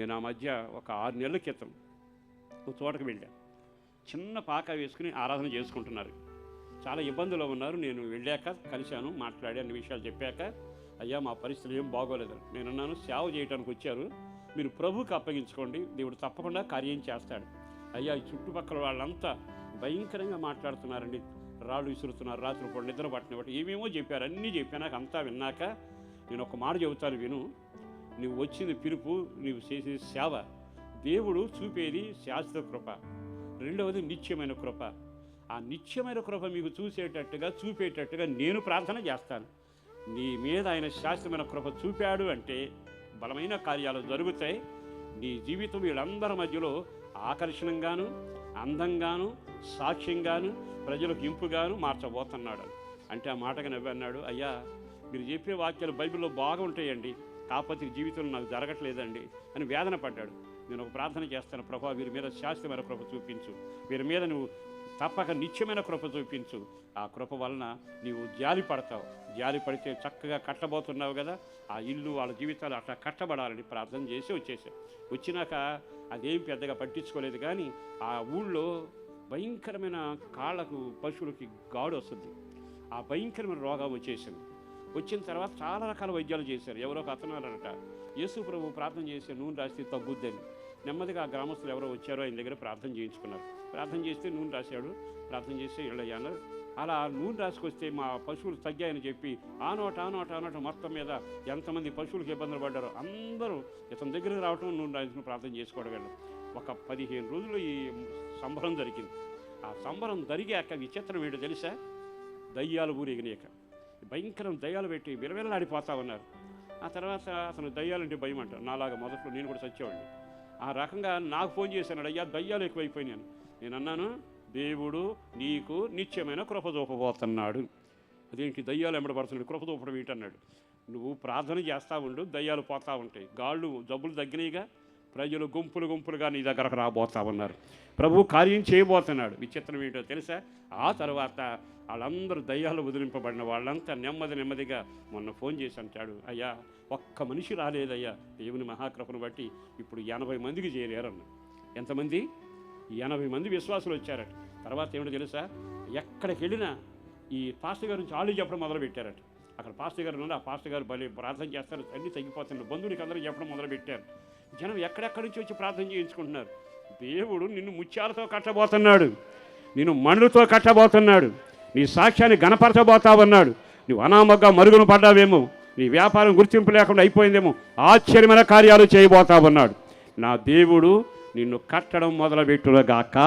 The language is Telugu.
నేను ఆ మధ్య ఒక ఆరు నెలల క్రితం ఒక తోటకు వెళ్ళాను. చిన్న పాక వేసుకుని ఆరాధన చేసుకుంటున్నారు. చాలా ఇబ్బందులు ఉన్నారు. నేను వెళ్ళాక కలిశాను మాట్లాడి అన్ని విషయాలు చెప్పాక అయ్యా మా పరిస్థితులు ఏం బాగోలేదు. నేను అన్నాను సేవ చేయడానికి వచ్చారు. మీరు ప్రభువుకి అప్పగించుకోండి. దేవుడు తప్పకుండా కార్యం చేస్తాడు. అయ్యా ఈ చుట్టుపక్కల వాళ్ళంతా భయంకరంగా మాట్లాడుతున్నారండి. రాళ్ళు విసురుతున్నారు రాత్రి పూట నిద్ర పట్టినట్టు ఏమేమో చెప్పారు అన్నీ చెప్పాక అంతా విన్నాక నేను ఒక మాట చెబుతాను విను. నువ్వు వచ్చిన పిలుపు నువ్వు చేసిన సేవ. దేవుడు చూపేది శాశ్వత కృప. రెండవది నిత్యమైన కృప. ఆ నిత్యమైన కృప మీకు చూసేటట్టుగా చూపేటట్టుగా నేను ప్రార్థన చేస్తాను. నీ మీద ఆయన శాశ్వతమైన కృప చూపాడు అంటే బలమైన కార్యాలు జరుగుతాయి. నీ జీవితం వీళ్ళందరి మధ్యలో ఆకర్షణంగాను అందంగాను సాక్ష్యంగాను ప్రజలకు ఇంపుగాను మార్చబోతున్నాడు. అంటే ఆ మాటగా నవ్వన్నాడు అయ్యా మీరు చెప్పే వాక్యాలు బైబిల్లో బాగా ఉంటాయండి కాకపోతే జీవితంలో నాకు జరగట్లేదండి అని వేదన పడ్డాడు. నేను ఒక ప్రార్థన చేస్తాను ప్రభా వీరి మీద శాశ్వతమైన కృప చూపించు. వీరి మీద నువ్వు తప్పక నిత్యమైన కృప చూపించు. ఆ కృప వలన నీవు జాలి పడతావు. జాలి పడితే చక్కగా కట్టబోతున్నావు కదా. ఆ ఇల్లు వాళ్ళ జీవితాలు అట్లా కట్టబడాలని ప్రార్థన చేసి వచ్చేసాం. వచ్చినాక అదేం పెద్దగా పట్టించుకోలేదు కానీ ఆ ఊళ్ళో భయంకరమైన కాళ్ళకు పశువులకి గాడు వస్తుంది. ఆ భయంకరమైన రోగం వచ్చేసింది. వచ్చిన తర్వాత చాలా రకాల వైద్యాలు చేశారు. ఎవరో ఒక అతను యేసు ప్రభు ప్రార్థన చేసే నూనె రాస్తే తగ్గుద్దని. నెమ్మదిగా ఆ గ్రామస్తులు ఎవరో వచ్చారో ఆయన దగ్గర ప్రార్థన చేయించుకున్నారు. ప్రార్థన చేస్తే నూనె రాశాడు ప్రార్థన చేస్తే ఇళ్ళయ్యాను అలా నూనె రాసుకొస్తే మా పశువులు తగ్గాయని చెప్పి ఆ నోట ఆ నోట ఆ నోట మొత్తం మీద ఎంతమంది పశువులకు ఇబ్బందులు పడ్డారో అందరూ ఇతని దగ్గరికి రావటం నూనె రాసుకుని ప్రార్థన చేసుకోవడం వెళ్ళడం ఒక పదిహేను రోజులు ఈ సంబరం జరిగింది. ఆ సంబరం జరిగాక విచిత్రం ఏంటో తెలుసా? దయ్యాలు ఊరేగినాక భయంకరం దయ్యాలు పెట్టి విలవిలలాడిపోతా ఉన్నారు. ఆ తర్వాత అతను దయ్యాలంటే భయం అంటారు నాలాగా మొదట్లో నేను కూడా చచ్చేవాడిని ఆ రకంగా నాకు ఫోన్ చేశాను అయ్యా దయ్యాలు ఎక్కువైపోయినాను నేను అన్నాను దేవుడు నీకు నిత్యమైన కృపదూపబోతున్నాడు. అదేంటి? దయ్యాలు ఎంబడబడుతున్నాడు కృప ఏంటన్నాడు? నువ్వు ప్రార్థన చేస్తూ ఉండు దయ్యాలు పోతూ ఉంటాయి. గాళ్ళు జబ్బులు తగ్గినాయిగా ప్రజలు గుంపులు గుంపులుగా నీ దగ్గరకు రాబోతా ఉన్నారు. ప్రభు కార్యం చేయబోతున్నాడు. విచిత్రం ఏంటో తెలుసా? ఆ తర్వాత వాళ్ళందరూ దయ్యాలు వదిలింపబడిన వాళ్ళంతా నెమ్మది నెమ్మదిగా మొన్న ఫోన్ చేసి అంటాడు అయ్యా ఒక్క మనిషి రాలేదయ్యా. దేవుని మహాకృపను బట్టి ఇప్పుడు ఎనభై మందికి చేరారన్న. ఎంతమంది? ఎనభై మంది విశ్వాసులు వచ్చారట. తర్వాత ఏమిటో తెలుసా? ఎక్కడికి వెళ్ళినా ఈ పాస్టర్ గారి నుంచి ఆళ్ళు చెప్పడం మొదలు పెట్టారట అక్కడ పాస్టర్ గారు ఉన్నారు. ఆ పాస్టర్ గారు బలి ప్రార్థన చేస్తారు. అన్నీ తగ్గిపోతున్నారు. బంధువులకి అందరూ చెప్పడం మొదలుపెట్టారు. జనం ఎక్కడెక్కడి నుంచి వచ్చి ప్రార్థన చేయించుకుంటున్నారు? దేవుడు నిన్ను ముత్యాలతో కట్టబోతున్నాడు. నిన్ను మణులతో కట్టబోతున్నాడు. నీ సాక్ష్యాన్ని గణపరచబోతావన్నాడు. నువ్వు అనామగ్గా మరుగున పడ్డావేమో. నీ వ్యాపారం గుర్తింపు లేకుండా అయిపోయిందేమో. ఆశ్చర్యమైన కార్యాలు చేయబోతావన్నాడు. నా దేవుడు నిన్ను కట్టడం మొదలుపెట్టుగాక